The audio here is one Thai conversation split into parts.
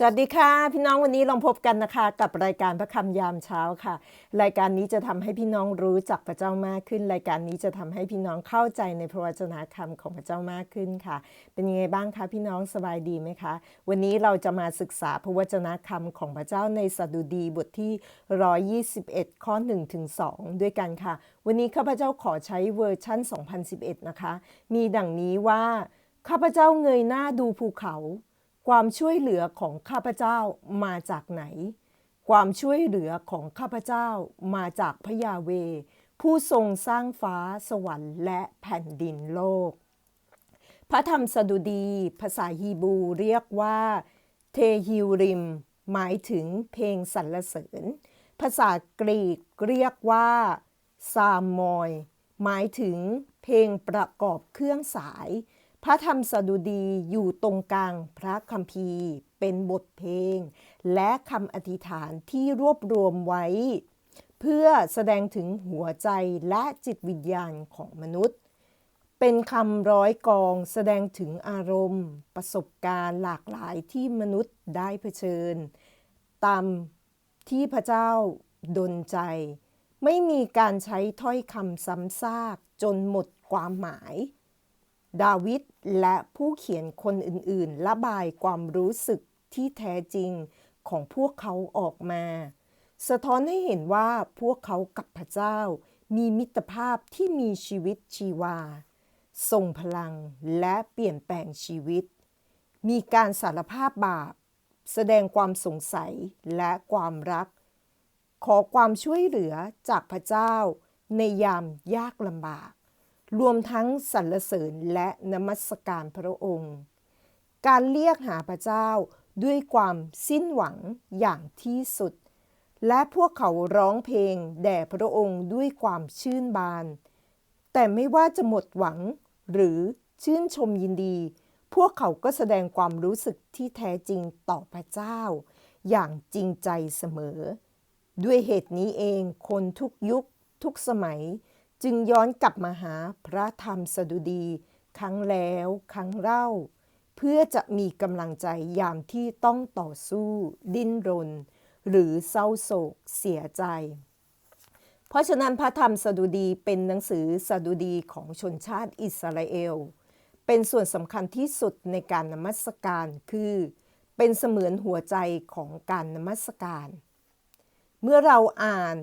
สวัสดีค่ะพี่น้องวันนี้ลองพบกันนะคะ กับรายการพระคำยามเช้าค่ะ รายการนี้จะทำให้พี่น้องรู้จักพระเจ้ามากขึ้น รายการนี้จะทำให้พี่น้องเข้าใจในพระวจนะคำของพระเจ้ามากขึ้นค่ะ เป็นยังไงบ้างคะพี่น้องสบายดีไหมคะ วันนี้เราจะมาศึกษาพระวจนะคำของพระเจ้าในสดุดีบทที่ 121 ข้อ1ถึง2ด้วยกันค่ะ วันนี้ข้าพเจ้าขอใช้เวอร์ชั่น 2011 นะคะ มีดังนี้ว่าข้าพเจ้าเงยหน้าดูภูเขา ความช่วยเหลือของข้าพเจ้ามาจากไหน ความช่วยเหลือของข้าพเจ้ามาจากพระยาเว ผู้ทรงสร้างฟ้าสวรรค์และแผ่นดินโลก พระธรรมสดุดี ภาษาฮีบรูเรียกว่า เทฮิวริม หมายถึงเพลงสรรเสริญ ภาษากรีกเรียกว่าซามมอย หมายถึงเพลงประกอบเครื่องสาย พระธรรมสดุดีอยู่ตรงกลางพระคัมภีร์ เป็นบทเพลง และคำอธิษฐานที่รวบรวมไว้ เพื่อแสดงถึงหัวใจและจิตวิญญาณของมนุษย์ เป็นคำร้อยกองแสดงถึงอารมณ์ ประสบการณ์หลากหลายที่มนุษย์ได้เผชิญ ตามที่พระเจ้าดลใจ ไม่มีการใช้ถ้อยคำซ้ำซากจนหมดความหมาย ดาวิดและผู้เขียนคนอื่นๆ ระบายความรู้สึกที่แท้จริงของพวกเขาออกมา สะท้อนให้เห็นว่าพวกเขากับพระเจ้า มีมิตรภาพที่มีชีวิตชีวาทรงพลังและเปลี่ยนแปลงชีวิต มีการสารภาพบาป แสดงความสงสัยและความรัก ขอความช่วยเหลือจากพระเจ้าในยามยากลำบาก รวมทั้งสรรเสริญและนมัสการพระองค์ การเรียกหาพระเจ้าด้วยความสิ้นหวังอย่างที่สุด และพวกเขาร้องเพลงแด่พระองค์ด้วยความชื่นบาน แต่ไม่ว่าจะหมดหวังหรือชื่นชมยินดี พวกเขาก็แสดงความรู้สึกที่แท้จริงต่อพระเจ้า อย่างจริงใจเสมอ ด้วยเหตุนี้เองคนทุกยุคทุกสมัย จึงย้อนกลับมาหาพระธรรมสดุดี ครั้งแล้วครั้งเล่า เพื่อจะมีกำลังใจยามที่ต้องต่อสู้ ดิ้นรน หรือเศร้าโศกเสียใจ เพราะฉะนั้นพระธรรมสดุดีเป็นหนังสือสดุดีของชนชาติอิสราเอล เป็นส่วนสำคัญที่สุดในการนมัสการคือ เป็นเสมือนหัวใจของการนมัสการ เมื่อเราอ่าน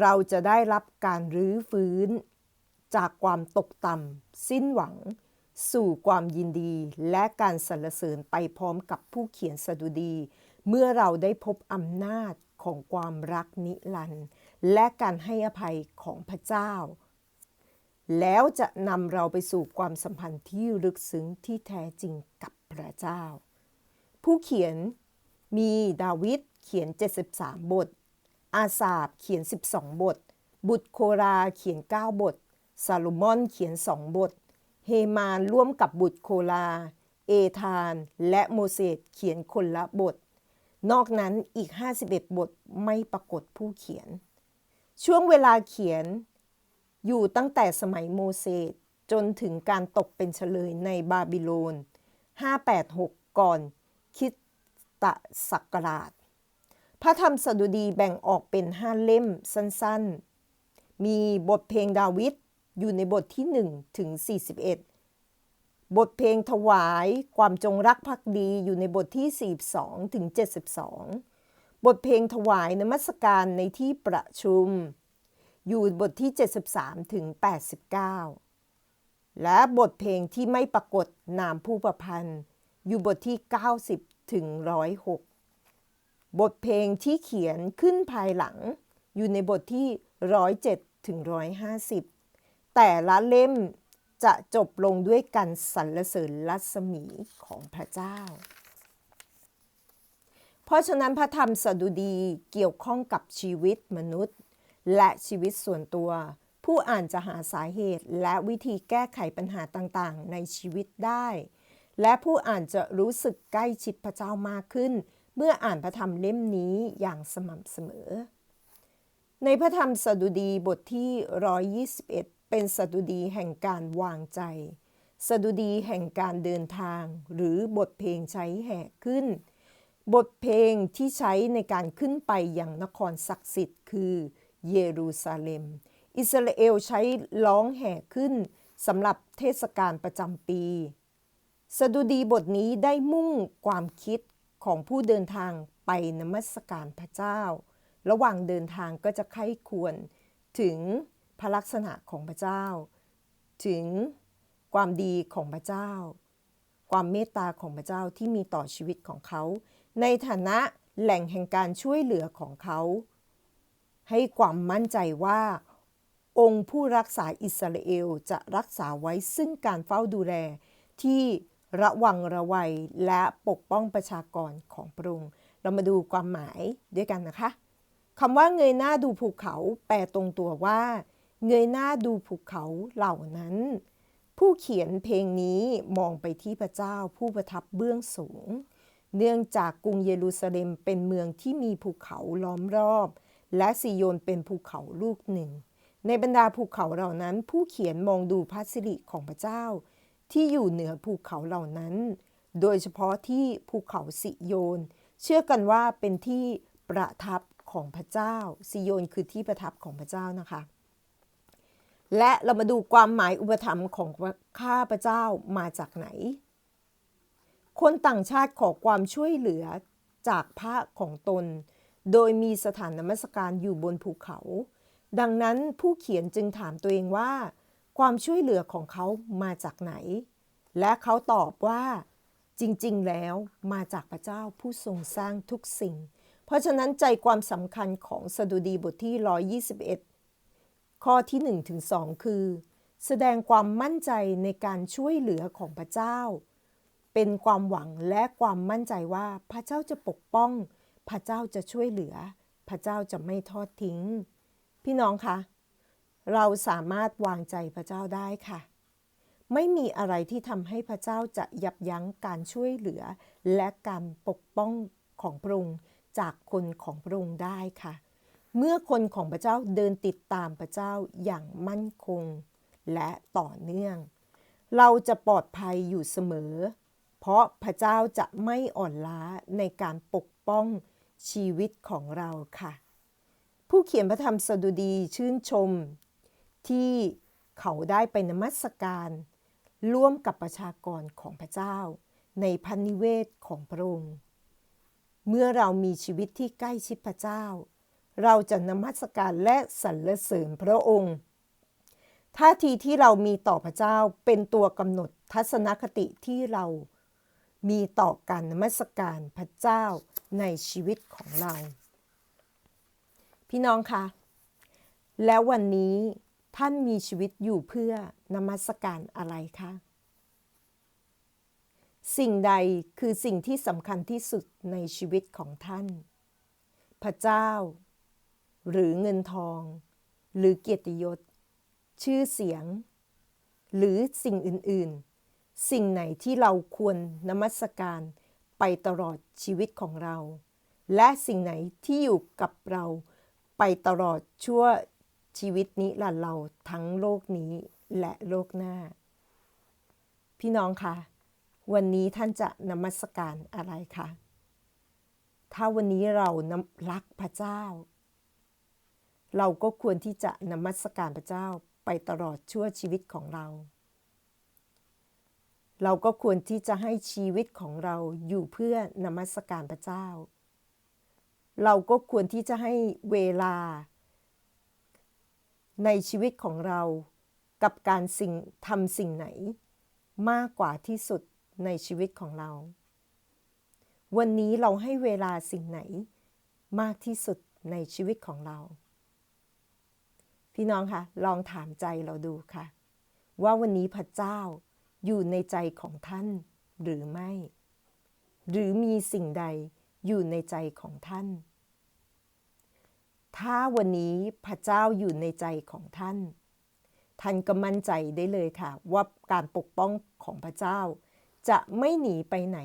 เราจะได้รับการรื้อฟื้น จากความตกต่ำสิ้นหวัง สู่ความยินดีและการสรรเสริญไปพร้อมกับผู้เขียนสดุดี เมื่อเราได้พบอำนาจของความรักนิรันดร์และการให้อภัยของพระเจ้า แล้วจะนำเราไปสู่ความสัมพันธ์ที่ลึกซึ้งที่แท้จริงกับพระเจ้า ผู้เขียนมีดาวิดเขียน 73 บท อาสาบเขียน 12 บท บุตรโคราเขียน 9 บท ซาโลมอนเขียน 2 บท เฮมานร่วมกับบุตรโคลาเอธานและโมเสสเขียนคนละบท นอกนั้นอีก 51 บทไม่ปรากฏผู้เขียน ช่วงเวลาเขียนอยู่ตั้งแต่สมัยโมเสสจนถึงการตกเป็นเฉลยในบาบิโลน 586 ก่อนคริดตศักราช พระธรรมสดุดีแบ่งออกเป็นห้าเล่มสั้นๆ มีบทเพลงดาวิดอยู่ในบทที่1ถึง41 บทเพลงถวายความจงรักภักดีอยู่ในบทที่ 42ถึง72 บทเพลงถวายนมัสการในที่ประชุม อยู่บทที่ 73ถึง89 และบทเพลงที่ไม่ปรากฏนามผู้ประพันธ์ อยู่บทที่ 90ถึง106 บทเพลงที่เขียนขึ้นภายหลัง อยู่ในบทที่ 107ถึง150 แต่ละเล่มจะจบลงด้วยการสรรเสริญรัศมีของพระเจ้า เพราะฉะนั้นพระธรรมสดุดีเกี่ยวข้องกับชีวิตมนุษย์ และชีวิตส่วนตัว ผู้อ่านจะหาสาเหตุและวิธีแก้ไขปัญหาต่างๆ ในชีวิตได้ และผู้อ่านจะรู้สึกใกล้ชิดพระเจ้ามากขึ้น เมื่ออ่านพระธรรมเล่มนี้อย่างสม่ำเสมอ ในพระธรรมสดุดีบทที่ 121 เป็นสดุดีแห่งการวางใจ สดุดีแห่งการเดินทาง หรือบทเพลงใช้แห่ขึ้น บทเพลงที่ใช้ในการขึ้นไปยังนครศักดิ์สิทธิ์ คือเยรูซาเล็ม อิสราเอลใช้ร้องแห่ขึ้นสำหรับเทศกาลประจำปี สดุดีบทนี้ได้มุ่งความคิด ของผู้เดินทางไปนมัสการพระเจ้า ระหว่างเดินทางก็จะไข้ควรถึงพระลักษณะของพระเจ้า ถึงความดีของพระเจ้า ความเมตตาของพระเจ้าที่มีต่อชีวิตของเขา ในฐานะแหล่งแห่งการช่วยเหลือของเขา ให้ความมั่นใจว่า องค์ผู้รักษาอิสราเอลจะรักษาไว้ซึ่งการเฝ้าดูแลที่ ระวังระวัยและปกป้องประชากรของพระองค์เรามาดูความหมายด้วยกันนะคะคำว่าเงยหน้าดูภูเขา แปลตรงตัวว่า เงยหน้าดูภูเขาเหล่านั้น ผู้เขียนเพลงนี้มองไปที่พระเจ้าผู้ประทับเบื้องสูง เนื่องจากกรุงเยรูซาเล็มเป็นเมืองที่มีภูเขาล้อมรอบ และซิโยนเป็นภูเขาลูกหนึ่ง ในบรรดาภูเขาเหล่านั้น ผู้เขียนมองดูพระสิริของพระเจ้า ที่อยู่เหนือภูเขาเหล่านั้น โดยเฉพาะที่ภูเขาสิโยน เชื่อกันว่าเป็นที่ประทับของพระเจ้าซิโยนคือที่ประทับของพระเจ้านะคะ และเรามาดูความหมายอุปธรรมของข้าพระเจ้ามาจากไหน คนต่างชาติขอความช่วยเหลือจากพระของตน โดยมีสถานนมัสการอยู่บนภูเขา ดังนั้นผู้เขียนจึงถามตัวเองว่า ความช่วยเหลือของเขามาจากไหน และเขาตอบว่าจริง ๆ แล้วมาจากพระเจ้าผู้ทรงสร้างทุกสิ่ง เพราะฉะนั้นใจความสำคัญของสดุดีบทที่ 121 ข้อที่ 1 ถึง 2 คือ แสดงความมั่นใจในการช่วยเหลือของพระเจ้า เป็นความหวังและความมั่นใจว่าพระเจ้าจะปกป้อง พระเจ้าจะช่วยเหลือ พระเจ้าจะไม่ทอดทิ้ง พี่น้องคะ เราสามารถวางใจพระเจ้าได้ค่ะ ไม่มีอะไรที่ทำให้พระเจ้าจะยับยั้งการช่วยเหลือ และการปกป้องของพระองค์จากคนของพระองค์ได้ค่ะ เมื่อคนของพระเจ้าเดินติดตามพระเจ้าอย่างมั่นคงและต่อเนื่อง เราจะปลอดภัยอยู่เสมอ เพราะพระเจ้าจะไม่อ่อนล้าในการปกป้องชีวิตของเราค่ะ ผู้เขียนพระธรรมสดุดีชื่นชม ที่เขาได้ไปนมัสการร่วมกับประชากรของพระเจ้า ในพันนิเวศของพระองค์ เมื่อเรามีชีวิตที่ใกล้ชิดพระเจ้า เราจะนมัสการและสรรเสริญพระองค์ท่าทีที่เรามีต่อพระเจ้าเป็นตัวกำหนดทัศนคติที่เรามีต่อการนมัสการพระเจ้าในชีวิตของเรา พี่น้องคะ แล้ววันนี้ ท่านมีชีวิตอยู่เพื่อนมัสการอะไรคะ สิ่งใดคือสิ่งที่สำคัญที่สุดในชีวิตของท่าน พระเจ้า หรือเงินทอง หรือเกียรติยศ ชื่อเสียง หรือสิ่งอื่น ๆ สิ่งไหนที่เราควรนมัสการไปตลอดชีวิตของเรา และสิ่งไหนที่อยู่กับเราไปตลอดชั่ว ชีวิตนี้ละเราทั้งโลกนี้และโลกหน้า พี่น้องคะวันนี้ท่านจะนมัสการอะไรคะถ้าวันนี้เรานรักพระเจ้า เราก็ควรที่จะนมัสการพระเจ้าไปตลอดชั่วชีวิตของเรา เราก็ควรที่จะให้ชีวิตของเราอยู่เพื่อนมัสการพระเจ้า เราก็ควรที่จะให้เวลา ในชีวิตของเรากับการสิ่งทำสิ่งไหน มากกว่าที่สุดในชีวิตของเรา วันนี้เราให้เวลาสิ่งไหน มากที่สุดในชีวิตของเรา พี่น้องคะลองถามใจเราดูค่ะ ว่าวันนี้พระเจ้าอยู่ในใจของท่านหรือไม่ หรือมีสิ่งใดอยู่ในใจของท่าน ถ้าวันนี้พระเจ้าอยู่ในใจของท่าน ท่านก็มั่นใจได้เลยค่ะ ว่าการปกป้องของพระเจ้า จะไม่หนีไปไหน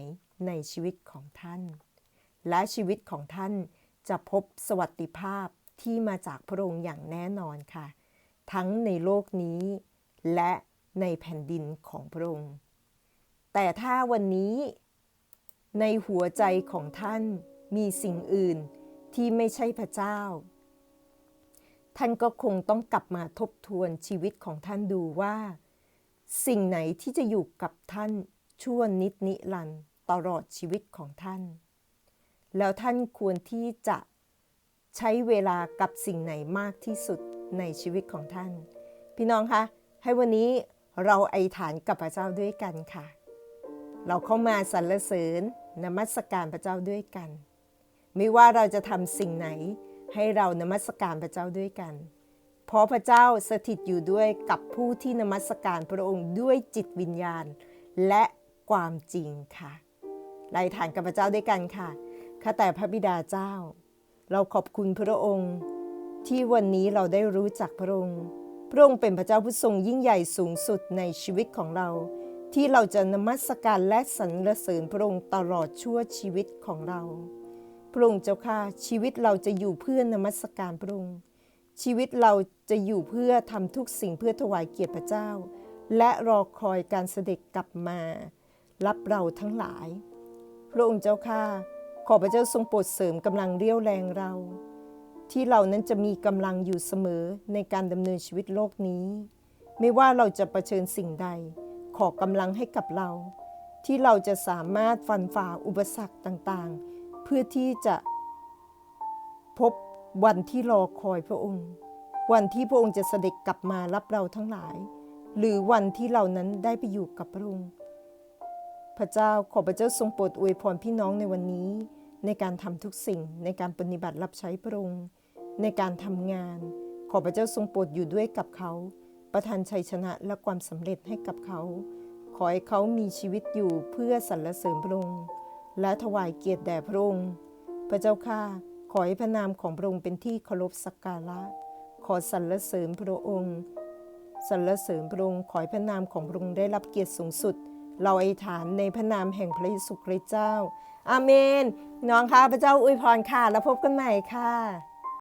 ในชีวิตของท่าน และชีวิตของท่านจะพบสวัสดิภาพที่มาจากพระองค์อย่างแน่นอนค่ะ ทั้งในโลกนี้ และในแผ่นดินของพระองค์ แต่ถ้าวันนี้ ในหัวใจของท่านมีสิ่งอื่นที่ไม่ใช่พระเจ้า ท่านก็คงต้องกลับมาทบทวนชีวิตของท่านดูว่า สิ่งไหนที่จะอยู่กับท่านชั่วนิดนิรันตลอดชีวิตของท่าน แล้วท่านควรที่จะใช้เวลากับสิ่งไหนมากที่สุดในชีวิตของท่าน พี่น้องคะให้วันนี้เราไอฐานกับพระเจ้าด้วยกันค่ะ เราเข้ามาสรรเสริญนมัสการพระเจ้าด้วยกัน ไม่ว่าเราจะทำสิ่งไหน ให้เรานมัสการพระเจ้าด้วยกัน เพราะพระเจ้าสถิตอยู่ด้วยกับผู้ที่นมัสการพระองค์ด้วยจิตวิญญาณ และความจริงค่ะไล่ฐานกับพระเจ้าด้วยกันค่ะข้าแต่พระบิดาเจ้า เราขอบคุณพระองค์ ที่วันนี้เราได้รู้จักพระองค์ พระองค์เป็นพระเจ้าผู้ทรงยิ่งใหญ่สูงสุดในชีวิตของเรา ที่เราจะนมัสการและสรรเสริญพระองค์ตลอดชั่วชีวิตของเรา พระองค์เจ้าค่ะ ชีวิตเราจะอยู่เพื่อนมัสการพระองค์ชีวิตเราจะอยู่เพื่อทำทุกสิ่งเพื่อถวายเกียรติพระเจ้า และรอคอยการเสด็จกลับมา รับเราทั้งหลาย พระองค์เจ้าค่ะ ขอพระเจ้าทรงโปรดเสริมกำลังเรี่ยวแรงเรา ที่เรานั้นจะมีกำลังอยู่เสมอในการดำเนินชีวิตโลกนี้ ไม่ว่าเราจะะเผชิญสิ่งใด ขอกำลังให้กับเรา ที่เราจะสามารถฟันฝ่าอุปสรรคต่างๆ พื่อที่จะพบวันที่รอคอยพระองค์ วันที่พระองค์จะเสด็จกลับมารับเราทั้งหลาย หรือวันที่เรานั้นได้ไปอยู่กับพระองค์ พระเจ้าขอพระเจ้าทรงโปรดอวยพรพี่น้องในวันนี้ ในการทำทุกสิ่งในการปฏิบัติรับใช้พระองค์ ในการทำงาน ขอพระเจ้าทรงโปรดอยู่ด้วยกับเขา ประทานชัยชนะและความสำเร็จให้กับเขา ขอให้เขามีชีวิตอยู่เพื่อสรรเสริญพระองค์ และถวายเกียรติแด่พระองค์ พระเจ้าข้าขอให้พระนามของพระองค์เป็นที่เคารพสักการะ ขอสรรเสริญพระองค์สรรเสริญพระองค์ขอให้พระนามของพระองค์ได้รับเกียรติสูงสุด เราอธิษฐานในพระนามแห่งพระเยซูคริสต์เจ้า อาเมน น้องค่ะพระเจ้าอวยพรค่ะ แล้วพบกันใหม่ค่ะ